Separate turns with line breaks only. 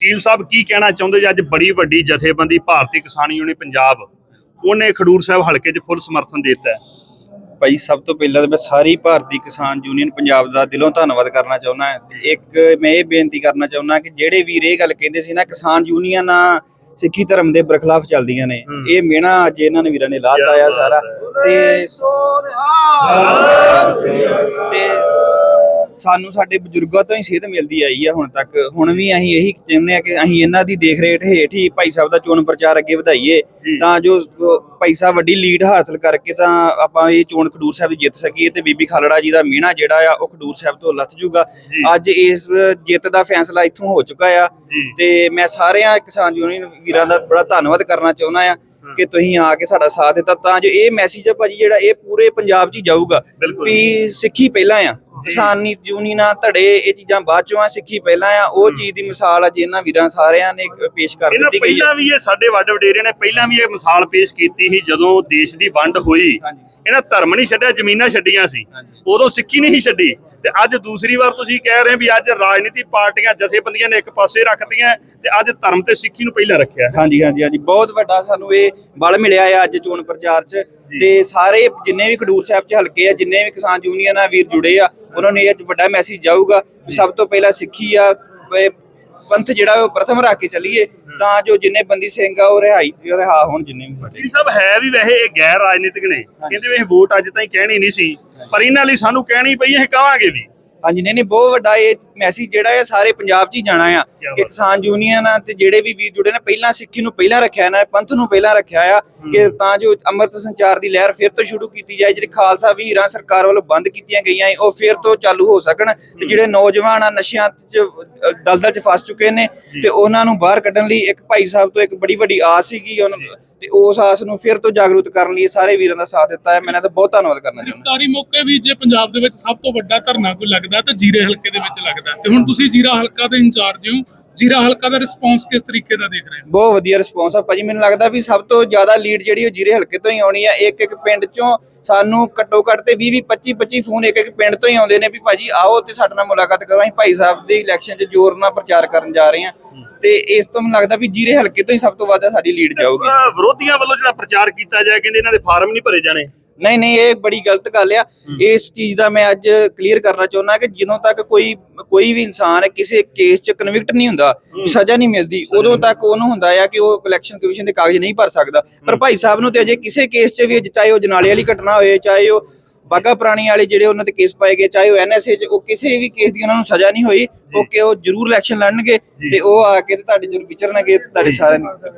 ਵਕੀਲ ਸਾਹਿਬ ਕੀ ਕਹਿਣਾ ਚਾਹੁੰਦੇ ਜੀ ਅੱਜ ਬੜੀ ਵੱਡੀ ਜਥੇਬੰਦੀ ਭਾਰਤੀ ਕਿਸਾਨ ਯੂਨੀਅਨ ਪੰਜਾਬ ਉਹਨੇ ਖਡੂਰ ਸਾਹਿਬ ਹਲਕੇ 'ਚ ਫੁੱਲ ਸਮਰਥਨ ਦਿੱਤਾ ਹੈ?
ਭਾਈ ਸਭ ਤੋਂ ਪਹਿਲਾਂ ਤਾਂ ਮੈਂ ਸਾਰੀ ਭਾਰਤੀ ਕਿਸਾਨ ਯੂਨੀਅਨ ਪੰਜਾਬ ਦਾ ਦਿਲੋਂ ਧੰਨਵਾਦ ਕਰਨਾ ਚਾਹੁੰਦਾ ਇੱਕ ਮੈਂ ਇਹ ਬੇਨਤੀ ਕਰਨਾ ਚਾਹੁੰਦਾ ਕਿ ਜਿਹੜੇ ਵੀਰ ਇਹ ਗੱਲ ਕਹਿੰਦੇ ਸੀ ਨਾ ਕਿਸਾਨ ਯੂਨੀਅਨਾਂ ਸਿੱਖੀ ਧਰਮ ਦੇ ਬਰਖਲਾਫ ਚੱਲਦੀਆਂ ਨੇ। ਇਹ ਮਿਹਣਾ ਅੱਜ ਇਹਨਾਂ ਨੇ ਵੀਰਾਂ ਨੇ ਲਾਤਾ ਆ ਸਾਰਾ। ਤੇ ਤੇ ਸਾਨੂੰ ਸਾਡੇ ਬਜ਼ੁਰਗਾਂ ਤੋਂ ਹੀ ਸੇਧ ਮਿਲਦੀ ਆਈ ਆ ਹੁਣ ਤੱਕ। ਹੁਣ ਵੀ ਅਸੀਂ ਇਹੀ ਚਾਹੁੰਦੇ ਆ ਕਿ ਅਸੀਂ ਇਹਨਾਂ ਦੀ ਦੇਖ ਰੇਖ ਹੇਠ ਹੀ ਭਾਈ ਸਾਹਿਬ ਦਾ ਚੋਣ ਪ੍ਰਚਾਰ ਅੱਗੇ ਵਧਾਈਏ। ਤਾਂ ਜੋ ਭਾਈ ਸਾਹਿਬ ਵੱਡੀ ਲੀਡ ਹਾਸਲ ਕਰਕੇ ਤਾਂ ਆਪਾਂ ਇਹ ਚੋਣ ਖਡੂਰ ਸਾਹਿਬ ਜਿੱਤ ਸਕੀਏ ਤੇ ਬੀਬੀ ਖਾਲੜਾ ਜੀ ਦਾ ਮੀਣਾ ਜਿਹੜਾ ਆ ਉਹ ਖਡੂਰ ਸਾਹਿਬ ਤੋਂ ਲੱਥ ਜੂਗਾ। ਅੱਜ ਇਸ ਜਿੱਤ ਦਾ ਫੈਸਲਾ ਇੱਥੋਂ ਹੋ ਚੁੱਕਾ ਆ। ਤੇ ਮੈਂ ਸਾਰਿਆਂ ਕਿਸਾਨ ਯੂਨੀਅਨ ਵੀਰਾਂ ਦਾ ਬੜਾ ਧੰਨਵਾਦ ਕਰਨਾ ਚਾਹੁੰਦਾ ਆ ਕਿ ਤੁਸੀਂ ਆ ਕੇ ਸਾਡਾ ਸਾਥ ਦਿੱਤਾ। ਤਾਂ ਜੋ ਇਹ ਮੈਸੇਜ ਆ ਭਾਜੀ ਜਿਹੜਾ ਇਹ ਪੂਰੇ ਪੰਜਾਬ 'ਚ ਹੀ ਜਾਊਗਾ। ਵੀ ਸਿੱਖੀ ਪਹਿਲਾਂ ਆ। ਕਿਸਾਨੀ ਯੂਨੀਅਨਾਂ ਧੜੇ ਇਹ ਚੀਜ਼ਾਂ ਬਾਅਦ ਚੋਂ ਆ ਸਿੱਖੀ ਪਹਿਲਾਂ ਆ ਉਹ ਚੀਜ਼ ਦੀ ਮਿਸਾਲ ਆ ਜਿਨ੍ਹਾਂ ਵੀਰਾਂ ਸਾਰਿਆਂ ਨੇ ਪੇਸ਼ ਕਰ
ਇਹਨਾਂ
ਦਿੱਤੀ ਗਈ
ਪਹਿਲਾਂ ਵੀ ਇਹ ਸਾਡੇ ਵੱਡ ਵਡੇਰੇ ਨੇ ਪਹਿਲਾਂ ਵੀ ਇਹ ਮਿਸਾਲ ਪੇਸ਼ ਕੀਤੀ ਸੀ ਜਦੋਂ ਦੇਸ਼ ਦੀ ਵੰਡ ਹੋਈ। ਇਹਨਾਂ ਧਰਮ ਨਹੀਂ ਛੱਡਿਆ ਜ਼ਮੀਨਾਂ ਛੱਡੀਆਂ ਸੀ। ਉਦੋਂ ਸਿੱਖੀ ਨਹੀਂ ਛੱਡੀ। ਤੇ ਅੱਜ ਦੂਸਰੀ ਵਾਰ ਤੁਸੀਂ ਕਹਿ ਰਹੇ ਵੀ ਅੱਜ ਰਾਜਨੀਤੀ ਪਾਰਟੀਆਂ ਜਥੇਬੰਦੀਆਂ ਨੇ ਇੱਕ ਪਾਸੇ ਰੱਖਤੀਆਂ ਤੇ ਅੱਜ ਧਰਮ ਤੇ ਸਿੱਖੀ ਨੂੰ ਪਹਿਲਾਂ ਰੱਖਿਆ
ਹਾਂਜੀ ਹਾਂਜੀ ਹਾਂਜੀ। ਬਹੁਤ ਵੱਡਾ ਸਾਨੂੰ ਇਹ ਬਲ ਮਿਲਿਆ ਆ ਅੱਜ ਚੋਣ ਪ੍ਰਚਾਰ 'ਚ। ਤੇ ਸਾਰੇ ਜਿੰਨੇ ਵੀ ਖਡੂਰ ਸਾਹਿਬ 'ਚ ਹਲਕੇ ਆ ਜਿੰਨੇ ਵੀ ਕਿਸਾਨ ਯੂਨੀਅਨ ਆ ਵੀਰ ਜੁੜੇ ਆ ਉਹਨਾਂ ਨੇ ਇਹ ਅੱਜ ਵੱਡਾ ਮੈਸੇਜ ਜਾਊਗਾ ਸਭ ਤੋਂ ਪਹਿਲਾਂ ਸਿੱਖੀ ਆ ਪੰਥ ਜਿਹੜਾ ਉਹ ਪ੍ਰਥਮ ਰੱਖ ਕੇ ਚੱਲੀਏ ਤਾਂ ਜੋ ਜਿੰਨੇ ਬੰਦੀ ਸਿੰਘ ਆ ਉਹ ਰਿਹਾਈ ਰਿਹਾ ਹੋਣ ਜਿੰਨੇ ਵੀ ਸਾਡੇ।
ਸਾਹਿਬ ਹੈ ਵੀ ਵੈਸੇ ਇਹ ਗੈਰ ਰਾਜਨੀਤਿਕ ਨੇ। ਕਹਿੰਦੇ ਵੀ ਇਹ ਵੋਟ ਅੱਜ ਤਾਈਂ ਕਹਿਣੀ ਨਹੀਂ ਸੀ। ਪਰ ਇਹਨਾਂ ਲਈ ਸਾਨੂੰ ਕਹਿਣੀ ਪਈ ਇਹ ਕਹਾਂਗੇ ਵੀ।
ਹਾਂਜੀ ਨਹੀਂ ਨਹੀਂ ਬਹੁਤ ਵੱਡਾ ਇਹ ਮੈਸੇਜ ਜਿਹੜਾ ਹੈ ਸਾਰੇ ਪੰਜਾਬ 'ਚ ਹੀ ਜਾਣਾ ਆ। ਕਿ। ਕਿਸਾਨ ਯੂਨੀਅਨ ਤੇ ਜਿਹੜੇ ਵੀ ਵੀਰ ਜੁੜੇ ਨੇ ਪਹਿਲਾਂ ਸਿੱਖੀ ਨੂੰ ਪਹਿਲਾਂ ਰੱਖਿਆ ਇਹਨਾਂ ਨੇ ਪੰਥ ਨੂੰ ਪਹਿਲਾਂ ਰੱਖਿਆ ਆ ਕਿ ਤਾਂ ਜੋ ਅੰਮ੍ਰਿਤ ਸੰਚਾਰ ਦੀ ਲਹਿਰ ਫਿਰ ਤੋਂ ਸ਼ੁਰੂ ਕੀਤੀ ਜਾਏ ਜਿਹੜੇ ਖਾਲਸਾ ਵੀਰਾਂ ਸਰਕਾਰ ਵੱਲੋਂ ਬੰਦ ਕੀਤੀਆਂ ਗਈਆਂ ਉਹ ਫਿਰ ਤੋਂ ਚਾਲੂ ਹੋ ਸਕਣ। ਤੇ ਜਿਹੜੇ ਨੌਜਵਾਨ ਆ ਨਸ਼ਿਆਂ 'ਚ ਦਲਦਲ 'ਚ ਫਸ ਚੁੱਕੇ ਨੇ ਤੇ ਉਹਨਾਂ ਨੂੰ ਬਾਹਰ ਕੱਢਣ ਲਈ ਇੱਕ ਭਾਈ ਸਾਹਿਬ ਤੋਂ ਇੱਕ ਬੜੀ ਵੱਡੀ ਆਸ ਸੀਗੀ ਉਹਨਾਂ ਤੇ ਉਸ ਆਸ ਨੂੰ ਫਿਰ ਤੋਂ ਜਾਗਰੂਕ ਕਰਨ ਲਈ ਸਾਰੇ ਵੀਰਾਂ ਦਾ ਸਾਥ ਦਿੱਤਾ ਹੈ। ਮੈਂ ਇਹਨਾਂ ਦਾ ਬਹੁਤ ਧੰਨਵਾਦ ਕਰਨਾ ਚਾਹੁੰਦਾ।
ਗ੍ਰਿਫਤਾਰੀ ਮੌਕੇ ਵੀ ਜੇ ਪੰਜਾਬ ਦੇ ਵਿੱਚ ਸਭ ਤੋਂ ਵੱਡਾ ਧਰਨਾ ਕੋਈ ਲੱਗਦਾ ਤਾਂ ਜੀਰੇ ਹਲਕੇ ਦੇ ਵਿੱਚ ਲੱਗਦਾ। ਤੇ ਹੁਣ ਤੁਸੀਂ ਜੀਰਾ ਹਲਕਾ ਦੇ ਇੰਚਾਰਜ ਹੋ। ਜੀਰਾ ਹਲਕਾ ਦਾ ਰਿਸਪੌਂਸ ਕਿਸ ਤਰੀਕੇ ਦਾ ਦੇਖ ਰਹੇ ਹੋ?
ਬਹੁਤ ਵਧੀਆ ਰਿਸਪੌਂਸ ਆ। ਭਾਜੀ ਮੈਨੂੰ ਲੱਗਦਾ ਵੀ ਸਭ ਤੋਂ ਜ਼ਿਆਦਾ ਲੀਡ ਜਿਹੜੀ ਉਹ ਜੀਰੇ ਹਲਕੇ ਤੋਂ ਹੀ ਆਉਣੀ ਆ। ਇੱਕ ਇੱਕ ਪਿੰਡ ਚੋਂ ਸਾਨੂੰ ਘੱਟੋ ਘੱਟ ਤੇ 20 20 25 25 ਫੋਨ ਇੱਕ ਇੱਕ ਪਿੰਡ ਤੋਂ ਹੀ ਆਉਂਦੇ ਨੇ ਵੀ ਭਾਜੀ ਆਓ ਤੇ ਸਾਡੇ ਨਾਲ ਮੁਲਾਕਾਤ ਕਰੋ। ਅਸੀਂ ਭਾਈ ਸਾਹਿਬ ਦੇ ਇਲੈਕਸ਼ਨ 'ਚ ਜ਼ੋਰ ਨਾਲ ਪ੍ਰਚਾਰ ਕਰਨ ਜਾ ਰਹੇ ਹਾਂ। ਤੇ ਇਸ ਤੋਂ ਮੈਨੂੰ ਲੱਗਦਾ ਵੀ ਜੀਰੇ ਹਲਕੇ ਤੋਂ ਹੀ ਸਭ ਤੋਂ ਵੱਧ ਸਾਡੀ ਲੀਡ ਜਾਊਗੀ।
ਅਹ ਵਿਰੋਧੀਆਂ ਵੱਲੋਂ ਜਿਹੜਾ ਪ੍ਰਚਾਰ ਕੀਤਾ ਜਾਏ ਕਹਿੰਦੇ ਇਹਨਾਂ ਦੇ ਫਾਰਮ ਨਹੀਂ ਭਰੇ ਜਾਣੇ।
ਨਹੀਂ ਨਹੀਂ ਇਹ ਬੜੀ ਗਲਤ ਗੱਲ ਆ। ਇਸ ਚੀਜ਼ ਦਾ ਮੈਂ ਅੱਜ ਕਲੀਅਰ ਕਰਨਾ ਚਾਹੁੰਦਾ ਕਿ ਜਦੋਂ ਤੱਕ ਕੋਈ ਕੋਈ ਵੀ ਇਨਸਾਨ ਕਿਸੇ ਕੇਸ 'ਚ ਕਨਵਿਕਟ ਨਹੀਂ ਹੁੰਦਾ ਸਜ਼ਾ ਨਹੀਂ ਮਿਲਦੀ ਉਦੋਂ ਤੱਕ ਉਹਨੂੰ ਹੁੰਦਾ ਆ ਕਿ ਉਹ ਇਲੈਕਸ਼ਨ ਕਮਿਸ਼ਨ ਦੇ ਕਾਗਜ਼ ਨਹੀਂ ਭਰ ਸਕਦਾ। ਪਰ ਭਾਈ ਸਾਹਿਬ ਨੂੰ ਤੇ ਅਜੇ ਕਿਸੇ ਕੇਸ 'ਚ ਵੀ ਚਾਹੇ ਉਹ ਜਨਾਲੇ ਵਾਲੀ ਘਟਨਾ ਹੋਏ ਚਾਹੇ ਉਹ ਬਾਗਾ ਪ੍ਰਾਣੀ ਵਾਲੇ ਜਿਹੜੇ ਉਹਨਾਂ ਤੇ ਕੇਸ ਪਾਏ ਗਏ ਚਾਹੇ ਉਹ ਐਨਐਸਏ 'ਚ ਉਹ ਕਿਸੇ ਵੀ ਕੇਸ ਦੀ ਉਹਨਾਂ ਨੂੰ ਸਜ਼ਾ ਨਹੀਂ ਹੋਈ ਓਕੇ ਉਹ ਜ਼ਰੂਰ ਇਲੈਕਸ਼ਨ ਲੜਨਗੇ ਤੇ ਉਹ ਆ ਕੇ ਤੇ ਤੁਹਾਡੇ ਜ਼ਰੂਰ ਵਿਚਰਨਗੇ ਤੁਹਾਡੇ ਸਾਰਿਆਂ ਦੀ।